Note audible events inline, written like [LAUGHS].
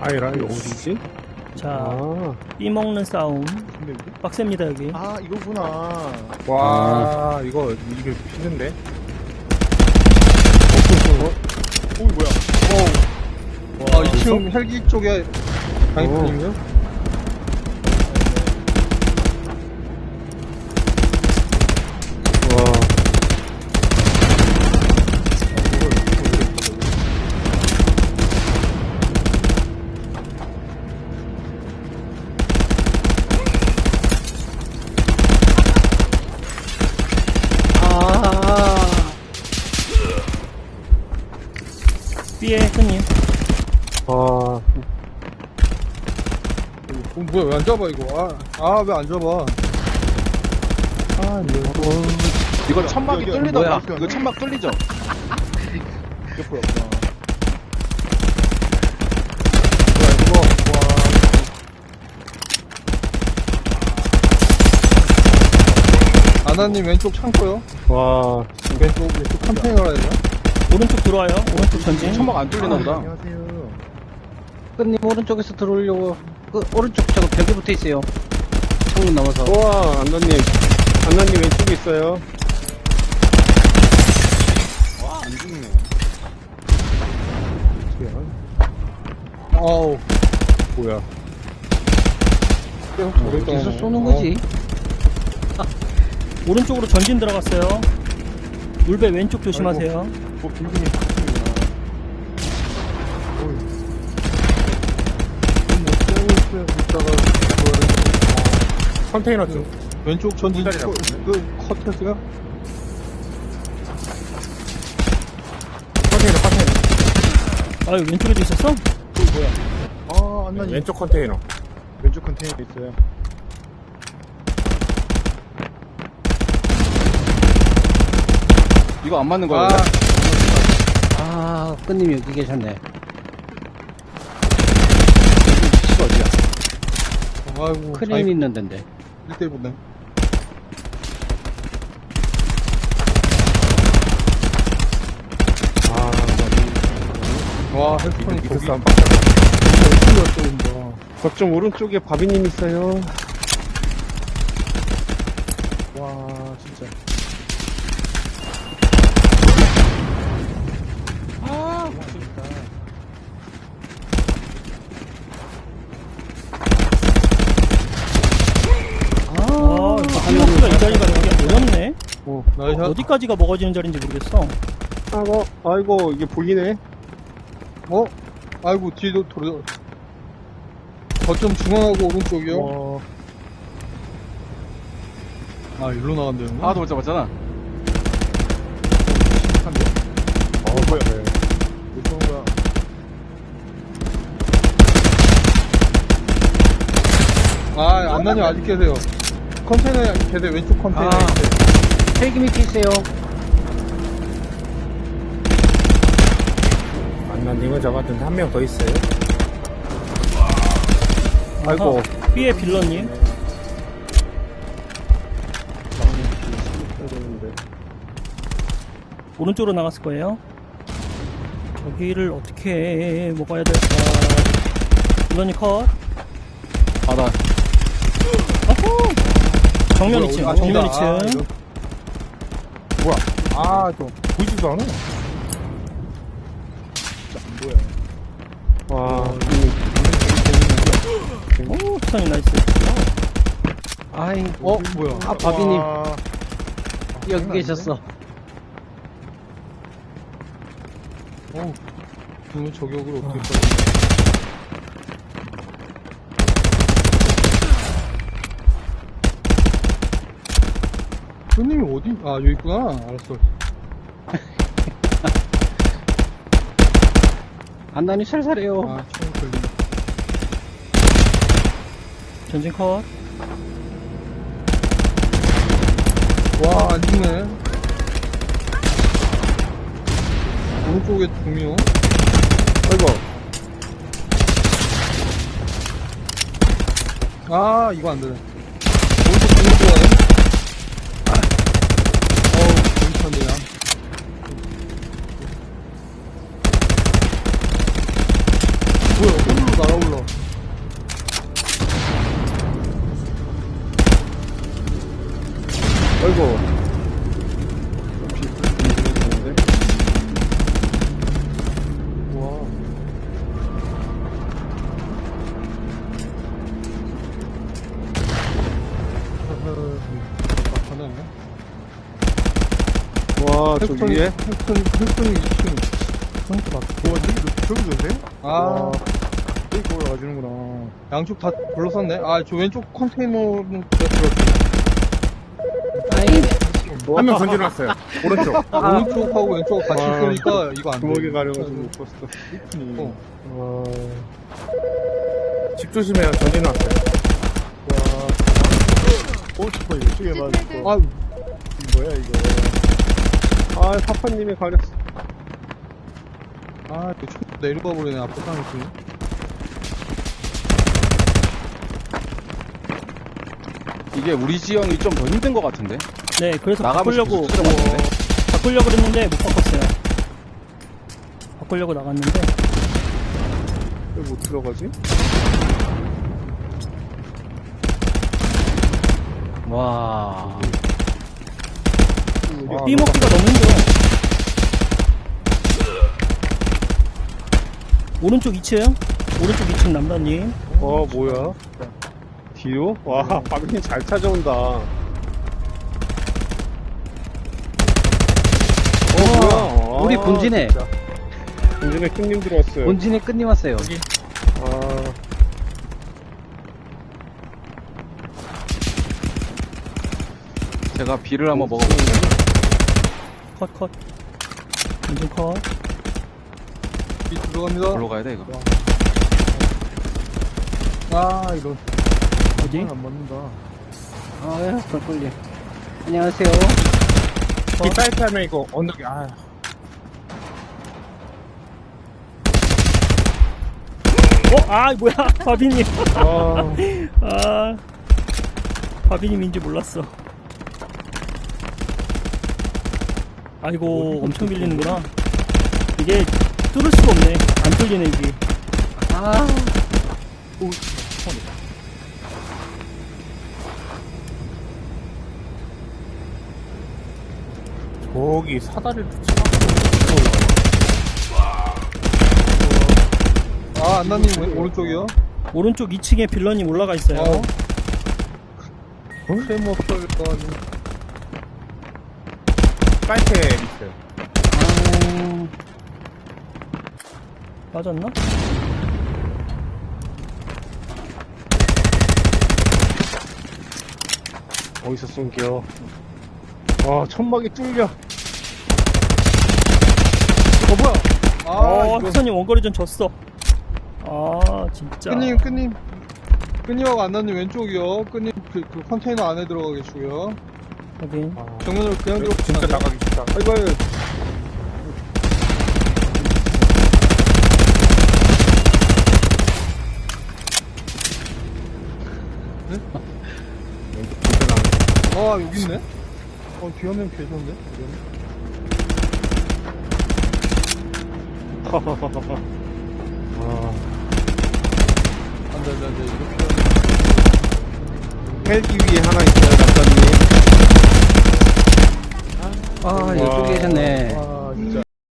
아이라 이거 어디지? 자, 아, 삐 먹는 싸움. 빡셉니다, 여기. 아 이거구나 와 이거 이게 피는데? 오 뭐야 아, 2층 헬기 쪽에 강입군요 삐에 끝님. 아, 어, 뭐야 왜 안 잡아 이거 아왜 안 잡아 아, 이거. 이거 천막이 여기, 뚫리던가 뭐야? 이거 천막 뚫리죠 옆으로 없구나 뭐야 이거 와 아나님 왼쪽 창고요 와, 왼쪽 왼쪽 컨테이너라 해야 되나? 오른쪽 들어와요. 오른쪽 전진. 천막 안 뚫리나 보다 안녕하세요 끝님 오른쪽에서 들어오려고 그 오른쪽 저거 벽에 붙어 있어요. 창문 넘어서. 우와, 안나님. 안나님 왼쪽에 있어요. 와 안 죽네 아우 뭐야. 계속 저랬다 어디서 쏘는 거지? 오른쪽으로 전진 들어갔어요. 물배 왼쪽 조심하세요. 뭐 빙빙이 빡치구나 컨테이너 쪽. 왼쪽 전진 기다리라 그, 그 컷했어요? 컨테이너, 컨테이너. 아, 여기 왼쪽에도 있었어? 아 안나님 왼쪽 컨테이너. 왼쪽 컨테이너 있어요 이거 안 맞는 거예요? 아 아, 끝님 여기 계셨네. 위치가 어디야? 아이고 크림 있는 데인데. 1대 보네 아, 와 헬스톤이 미드 저기 싸움 빡쳤다. 열심히 왔다 저쪽 오른쪽에 바비님 있어요. 와 진짜 아, 이거 한명수가 이 자리가 되게 어렵네. 오 나이스 어디까지가 먹어지는 자리인지 모르겠어. 아이고, 아이고, 이게 보이네. 어? 아이고 뒤도 돌려 거점 중앙하고 오른쪽이요? 와, 아 일로 나간대요 하나도 못 잡았잖아 어, 뭐야. 네. 못 쏘는 거야 아 안나님 아직 계세요 컨테이너에 계세요 왼쪽 컨테이너에 아. 있어요 헬기 밑에 있어요. 안나님은 잡았는데 한 명 더 있어요. 아이고, 삐에 빌런님. 오른쪽으로 나갔을 거예요. 저기를 어떻게 먹어야 될까? 빌런이 컷. 어후! 정면 뭐야, 2층, 아, 정면 저기다. 아, 2층. 뭐야. 아, 저, 보이지도 않아. 와, 오, 스타님 나이스. 아이, 어 뭐야 아, 바비님. 와, 여기 계셨어. 어우 두 저격을 어떻게 아. 써 손님이 어디? 아 여기 있구나 알았어 [LAUGHS] 안나니 살살해요. 아총 걸리네 전진 컷. 와안 죽네 오른쪽에 두 명 아이고. 아 이거 안 되네 오른쪽 두명 좋아해 뭐야 홀로 날아올라 아이고 와, 저 위에? 헬튼, 헬튼 2층. 와, 저기, 저기 좋은데? 아, 여기 거기 가지는구나. 양쪽 다 불러섰네. 아, 저 왼쪽 컨테이너는 제가 들었어요. 아이, 한명 전진왔어요. 오른쪽. 오른쪽하고 왼쪽 같이 와. 쏘니까 이거 안 돼. 주먹에 가려가지고 못 봤어. 이쁘니. 어. 와, 집 조심해요. 전진왔어요. 와. 어, 잠깐, 이쪽에 맞았어. 아, 뭐야, 이거. 아, 파파님이 가렸어. 아, 총 내려가 버리네. 앞에 사람이 있으니. 이게 우리 지형이 좀 더 힘든 것 같은데? 네, 그래서 나가면 바꾸려고, 수정 같은데? 바꾸려고 그랬는데 못 바꿨어요. 바꾸려고 나갔는데. 왜 못 들어가지? 와. 이게 삐먹기가 너무 힘들어. 오른쪽 2층. 오른쪽 2층 남다님. 어, 뭐야? 뒤로? 와, 박님 잘 찾아온다. 어, 뭐야? 우리 아, 본진에. 진짜. 본진에 큰 들어왔어요. 본진에 끝님 왔어요. 아, 제가 비를 한번 먹어볼게요. 컷, 컷. 완전 컷. 이 들어갑니다. 걸로 가야 돼, 이거. 아, 이런. 어디? 안 맞는다. 아유, 벌꿀리. 안녕하세요. 이 사이트 하면 이거 언덕이, 아. 어? 아, 뭐야. [LAUGHS] 바비님. 아, 아. 바비님인지 몰랐어. 아이고, 엄청 밀리는구나. 이게 뚫을 수가 없네. 안 뚫리네, 이게. 아, 저기 사다리를 치고. 아, 안나님 왼- 오른쪽이요? 오른쪽 2층에 빌런님 올라가 있어요. 어. 세모 가지고. 사이트에 있어요. 아, 빠졌나? 어디서 쏜겨. 와, 천막이 뚫려. 어, 뭐야? 아, 어, 이거. 흑선님 원거리 전 졌어. 아, 진짜. 끈님, 끈님. 끈님하고 안나님 왼쪽이요. 끈님 그, 그 컨테이너 안에 들어가 계시고요. 확인. 아, 정면으로 그냥 들어 진짜 나가기 싫다. 아이고, 아이고. 아, 여기 있네? 어, 뒤에 한명 계셨는데? 아, 안 돼, 안 돼, 안 돼. 이렇게. 헬기 위에 하나 있어요, 남자님. 아, 이쪽에 계셨네. 아,